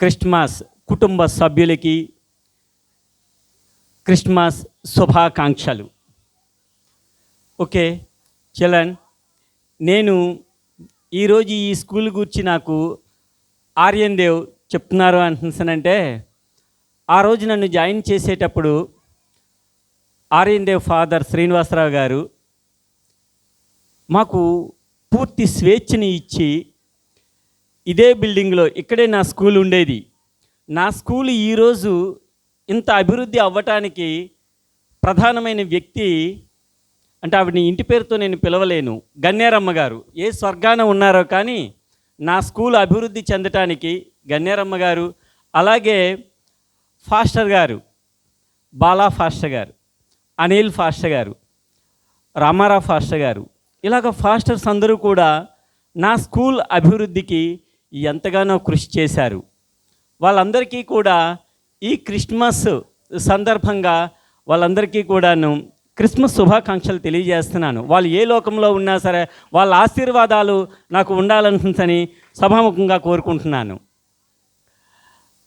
Christmas కుటుంబ సభ్యులకి Christmas శుభాకాంక్షలు. ఓకే చలన్ నేను ఈరోజు ఈ స్కూల్ గురించి నాకు ఆర్యన్ దేవ్ చెప్తున్నారు అంటున్నానంటే ఆ రోజు నన్ను జాయిన్ చేసేటప్పుడు ఆర్యన్ దేవ్ ఫాదర్ శ్రీనివాసరావు గారు మాకు పూర్తి స్వేచ్ఛని ఇచ్చి ఇదే బిల్డింగ్లో ఇక్కడే నా స్కూల్ ఉండేది. నా స్కూల్ ఈరోజు ఇంత అభివృద్ధి అవ్వటానికి ప్రధానమైన వ్యక్తి అంటే ఆవిడని ఇంటి పేరుతో నేను పిలవలేను. గన్నేరమ్మ గారు. ఏ స్వర్గాన ఉన్నారో కానీ నా స్కూల్ అభివృద్ధి చెందటానికి గన్నేరమ్మ గారు అలాగే ఫాస్టర్ గారు బాలా ఫాస్టర్ గారు అనిల్ ఫాస్టర్ గారు రామారావు ఫాస్టర్ గారు. ఇలాగ ఫాస్టర్స్ అందరూ కూడా నా స్కూల్ అభివృద్ధికి ఎంతగానో కృషి చేశారు. వాళ్ళందరికీ కూడా ఈ క్రిస్మస్ సందర్భంగా వాళ్ళందరికీ కూడాను క్రిస్మస్ శుభాకాంక్షలు తెలియజేస్తున్నాను. వాళ్ళు ఏ లోకంలో ఉన్నా సరే వాళ్ళ ఆశీర్వాదాలు నాకు ఉండాలని సభాముఖంగా కోరుకుంటున్నాను.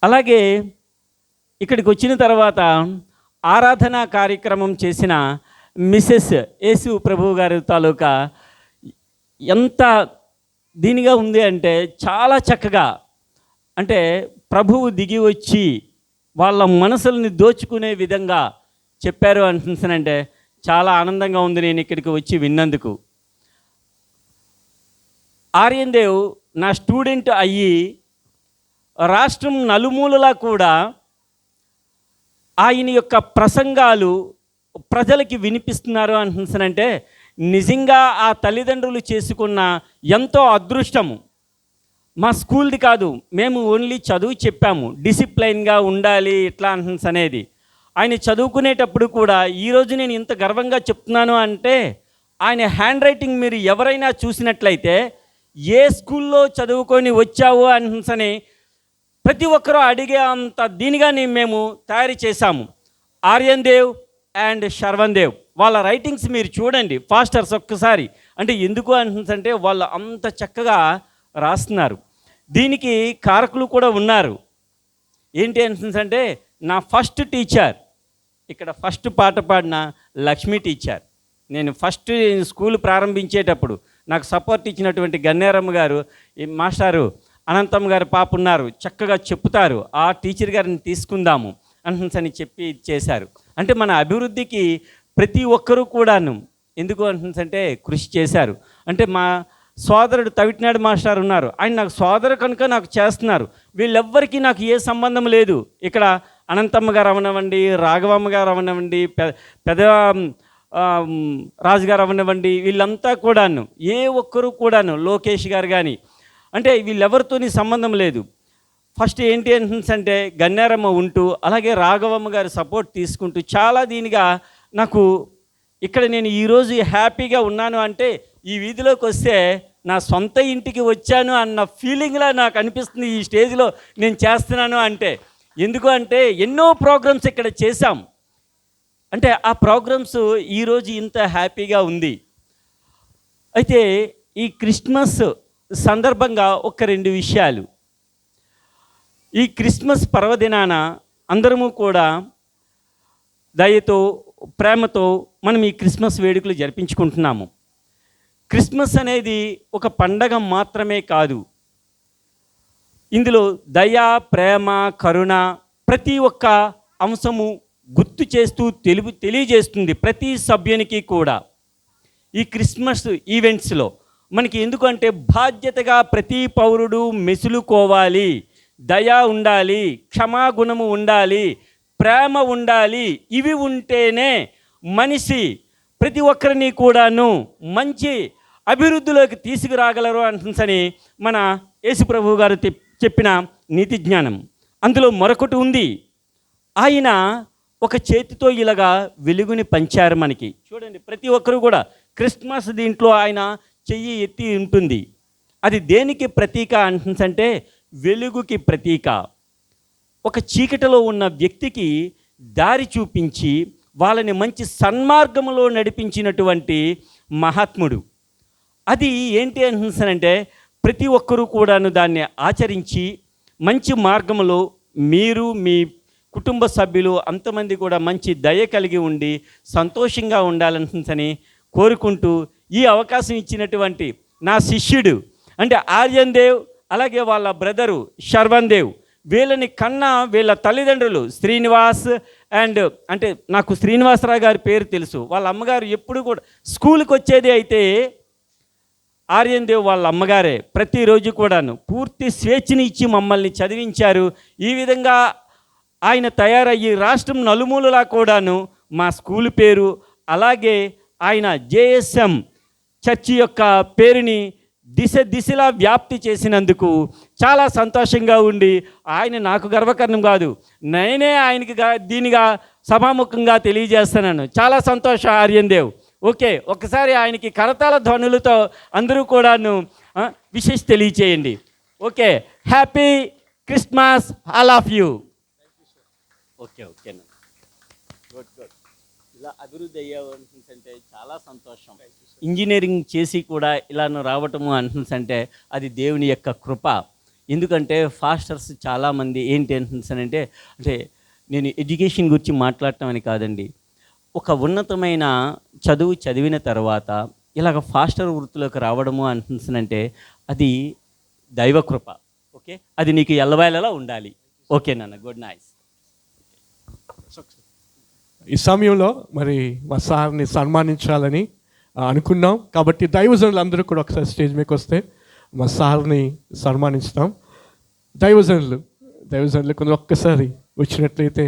అలాగే ఇక్కడికి వచ్చిన తర్వాత ఆరాధనా కార్యక్రమం చేసిన మిసెస్ యేసు ప్రభు గారి తాలూకా ఎంత దీనిగా ఉంది అంటే చాలా చక్కగా అంటే ప్రభువు దిగి వచ్చి వాళ్ళ మనసుల్ని దోచుకునే విధంగా చెప్పారు అంటున్నానంటే చాలా ఆనందంగా ఉంది నేను ఇక్కడికి వచ్చి విన్నందుకు. ఆర్యన్ దేవ్ నా స్టూడెంట్ అయ్యి రాష్ట్రం నలుమూలలా కూడా ఆయన యొక్క ప్రసంగాలు ప్రజలకి వినిపిస్తున్నారు అంటున్నానంటే నిజంగా ఆ తల్లిదండ్రులు చేసుకున్న ఎంతో అదృష్టము. మా స్కూల్ది కాదు మేము ఓన్లీ చదువు చెప్పాము. డిసిప్లైన్గా ఉండాలి ఇట్లా అంటున్నాస్ అనేది ఆయన చదువుకునేటప్పుడు కూడా ఈరోజు నేను ఇంత గర్వంగా చెప్తున్నాను అంటే ఆయన హ్యాండ్ రైటింగ్ మీరు ఎవరైనా చూసినట్లయితే ఏ స్కూల్లో చదువుకొని వచ్చావు అని ప్రతి ఒక్కరూ అడిగే అంత దీనిగాని మేము తయారు చేశాము. ఆర్యన్ దేవ్ అండ్ శర్వన్ దేవ్. వాళ్ళ రైటింగ్స్ మీరు చూడండి ఫాస్టర్స్ ఒక్కసారి. అంటే ఎందుకు అంటే వాళ్ళు అంత చక్కగా రాస్తున్నారు. దీనికి కారకులు కూడా ఉన్నారు. ఏంటి అంటే నా ఫస్ట్ టీచర్ ఇక్కడ ఫస్ట్ పాట పాడిన లక్ష్మీ టీచర్ నేను ఫస్ట్ స్కూల్ ప్రారంభించేటప్పుడు నాకు సపోర్ట్ ఇచ్చినటువంటి గన్నేరమ్మ గారు ఈ మాస్టారు అనంతమ్మ గారు పాప ఉన్నారు చక్కగా చెప్తారు ఆ టీచర్ గారిని తీసుకుందాము అని చెప్పి చేశారు. అంటే మన అభివృద్ధికి ప్రతి ఒక్కరూ కూడాను ఎందుకు అంటే కృషి చేశారు. అంటే మా సోదరుడు తవిటినాడు మాస్టర్ ఉన్నారు. ఆయన నాకు సోదరు కనుక నాకు చేస్తున్నారు. వీళ్ళెవ్వరికీ నాకు ఏ సంబంధం లేదు. ఇక్కడ అనంతమ్మ గారు అవనివ్వండి రాఘవమ్మ గారు అవనివ్వండి పె పెద రాజుగారు అవనివ్వండి వీళ్ళంతా కూడాను ఏ ఒక్కరు కూడాను లోకేష్ గారు కానీ అంటే వీళ్ళెవరితోని సంబంధం లేదు. ఫస్ట్ ఏంటి అంటే గన్నేరమ్మ ఉంటూ అలాగే రాఘవమ్మ గారి సపోర్ట్ తీసుకుంటూ చాలా దీనిగా నాకు ఇక్కడ నేను ఈరోజు హ్యాపీగా ఉన్నాను అంటే ఈ వీధిలోకి వస్తే నా సొంత ఇంటికి వచ్చాను అన్న ఫీలింగ్లా నాకు అనిపిస్తుంది ఈ స్టేజ్లో నేను చేస్తున్నాను అంటే. ఎందుకు అంటే ఎన్నో ప్రోగ్రామ్స్ ఇక్కడ చేశాం. అంటే ఆ ప్రోగ్రామ్స్ ఈరోజు ఇంత హ్యాపీగా ఉంది. అయితే ఈ క్రిస్మస్ సందర్భంగా ఒక రెండు విషయాలు. ఈ క్రిస్మస్ పర్వదినాన అందరము కూడా దయతో ప్రేమతో మనం ఈ క్రిస్మస్ వేడుకలు జరిపించుకుంటున్నాము. క్రిస్మస్ అనేది ఒక పండగ మాత్రమే కాదు. ఇందులో దయ ప్రేమ కరుణ ప్రతి ఒక్క అంశము గుర్తు చేస్తూ తెలుపు తెలియజేస్తుంది ప్రతి సభ్యునికి కూడా. ఈ క్రిస్మస్ ఈవెంట్స్లో మనకి ఎందుకంటే బాధ్యతగా ప్రతి పౌరుడు మెసులుకోవాలి. దయ ఉండాలి క్షమాగుణము ఉండాలి ప్రేమ ఉండాలి. ఇవి ఉంటేనే మనిషి ప్రతి ఒక్కరిని కూడాను మంచి అభివృద్ధిలోకి తీసుకురాగలరు అంటుందని మన యేసుప్రభు గారు చెప్పిన నీతి జ్ఞానం. అందులో మరొకటి ఉంది. ఆయన ఒక చేతితో ఇలాగా వెలుగుని పంచారు మనకి. చూడండి ప్రతి ఒక్కరు కూడా క్రిస్మస్ దీంట్లో ఆయన చెయ్యి ఎత్తి ఉంటుంది. అది దేనికి ప్రతీక అంటుందంటే వెలుగుకి ప్రతీక. ఒక చీకటిలో ఉన్న వ్యక్తికి దారి చూపించి వాళ్ళని మంచి సన్మార్గంలో నడిపించినటువంటి మహాత్ముడు. అది ఏంటి అంటున్నానంటే ప్రతి ఒక్కరూ కూడాను దాన్ని ఆచరించి మంచి మార్గంలో మీరు మీ కుటుంబ సభ్యులు అంతమంది కూడా మంచి దయ కలిగి ఉండి సంతోషంగా ఉండాలని కోరుకుంటూ ఈ అవకాశం ఇచ్చినటువంటి నా శిష్యుడు అంటే ఆర్యన్ దేవ్ అలాగే వాళ్ళ బ్రదరు శర్వన్ దేవ్. వీళ్ళని కన్నా వీళ్ళ తల్లిదండ్రులు శ్రీనివాస్ అండ్ అంటే నాకు శ్రీనివాసరావు గారి పేరు తెలుసు. వాళ్ళ అమ్మగారు ఎప్పుడు కూడా స్కూల్కి వచ్చేది అయితే ఆర్యన్ దేవ్ వాళ్ళ అమ్మగారే. ప్రతిరోజు కూడాను పూర్తి స్వేచ్ఛని ఇచ్చి మమ్మల్ని చదివించారు. ఈ విధంగా ఆయన తయారయ్యి రాష్ట్రం నలుమూలలా కూడాను మా స్కూల్ పేరు అలాగే ఆయన జేఎస్ఎం చర్చి యొక్క పేరుని దిశ దిశలా వ్యాప్తి చేసినందుకు చాలా సంతోషంగా ఉండి ఆయన నాకు గర్వకారణం కాదు నేనే ఆయనకి దీనిగా సభాముఖంగా తెలియజేస్తున్నాను. చాలా సంతోషం ఆర్యన్ దేవ్ ఓకే ఒకసారి ఆయనకి కరతాల ధ్వనులతో అందరూ కూడాను విశేష తెలియచేయండి. Okay happy Christmas all of you. Okay okay good good. ఇలా అభివృద్ధి అయ్యావంటే చాలా సంతోషం. ఇంజనీరింగ్ చేసి కూడా ఇలా రావటము అంటే అది దేవుని యొక్క కృప. ఎందుకంటే ఫాస్టర్స్ చాలామంది ఏంటి అంటే అంటే నేను ఎడ్యుకేషన్ గురించి మాట్లాడటం అని కాదండి. ఒక ఉన్నతమైన చదువు చదివిన తర్వాత ఇలాగ ఫాస్టర్ వృత్తిలోకి రావడము అంటే అది దైవకృప ఓకే? అది నీకు ఎల్లవేళలా ఉండాలి. ఓకే నాన్న గుడ్ నైస్. ఈ సమయంలో మరి మా సార్ని సన్మానించాలని అనుకున్నాం. కాబట్టి దైవజనులు అందరూ కూడా ఒకసారి స్టేజ్ మీదకి వస్తే మా సార్ని సన్మానిస్తాం దైవజనులు దైవజనులు కొందరు ఒక్కసారి వచ్చినట్లయితే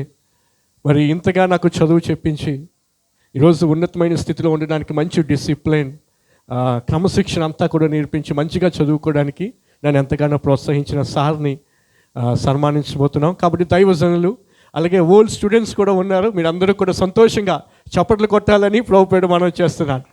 మరి ఇంతగా నాకు చదువు చెప్పించి ఈరోజు ఉన్నతమైన స్థితిలో ఉండడానికి మంచి డిసిప్లిన్ క్రమశిక్షణ అంతా కూడా నేర్పించి మంచిగా చదువుకోవడానికి నన్ను ఎంతగానో ప్రోత్సహించిన సార్ని సన్మానించబోతున్నాం. కాబట్టి దైవజనులు అలాగే ఓల్డ్ స్టూడెంట్స్ కూడా ఉన్నారు. మీరందరూ కూడా సంతోషంగా చప్పట్లు కొట్టాలని ప్రభుపేట మనం చేస్తున్నాను.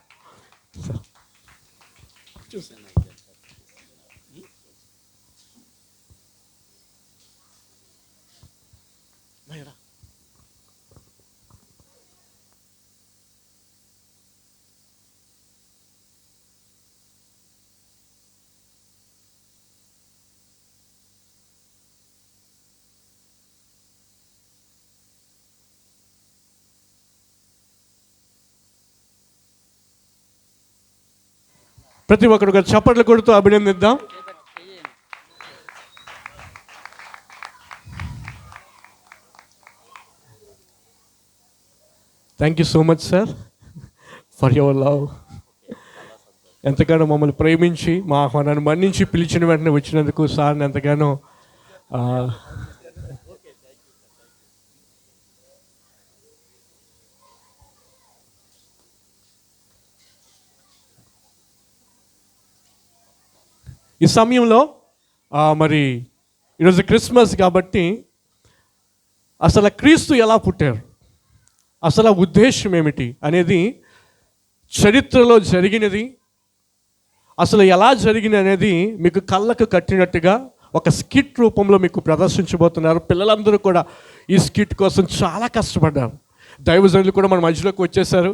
ప్రతి ఒక్కరు కూడా చప్పట్లు కొడుతూ అభినందిద్దాం. Thank you so much sir for your love ఎంతగానో మమ్మల్ని ప్రేమించి మా ఆహ్వానాన్ని మన్నించి పిలిచిన వెంటనే వచ్చినందుకు సార్ని ఎంతగానో ఈ సమయంలో మరి ఈరోజు క్రిస్మస్ కాబట్టి అసలు క్రీస్తు ఎలా పుట్టారు? అసలు ఉద్దేశం ఏమిటి అనేది చరిత్రలో జరిగినది. అసలు ఎలా జరిగింది అనేది మీకు కళ్ళకు కట్టినట్టుగా ఒక స్కిట్ రూపంలో మీకు ప్రదర్శించబోతున్నారు. పిల్లలందరూ కూడా ఈ స్కిట్ కోసం చాలా కష్టపడ్డారు. దైవజనులు కూడా మన మధ్యలోకి వచ్చేసారు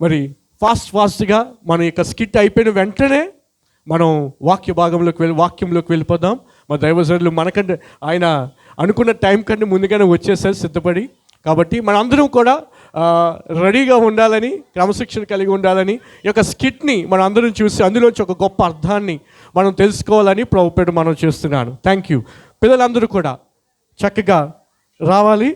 మరి ఫాస్ట్ ఫాస్ట్గా మన యొక్క స్కిట్ అయిపోయిన వెంటనే మనం వాక్య భాగంలోకి వెళ్ళి వాక్యంలోకి వెళ్ళిపోదాం. మా దైవజనులు మనకంటే ఆయన అనుకున్న టైం కంటే ముందుగానే వచ్చేసారు సిద్ధపడి. కాబట్టి మనందరం కూడా రెడీగా ఉండాలని క్రమశిక్షణ కలిగి ఉండాలని ఈ యొక్క స్కిట్ని మనం అందరం చూసి అందులోంచి ఒక గొప్ప అర్థాన్ని మనం తెలుసుకోవాలని ప్రభుపేట మనం చేస్తున్నాను. థ్యాంక్ యూ పిల్లలందరూ కూడా చక్కగా రావాలి.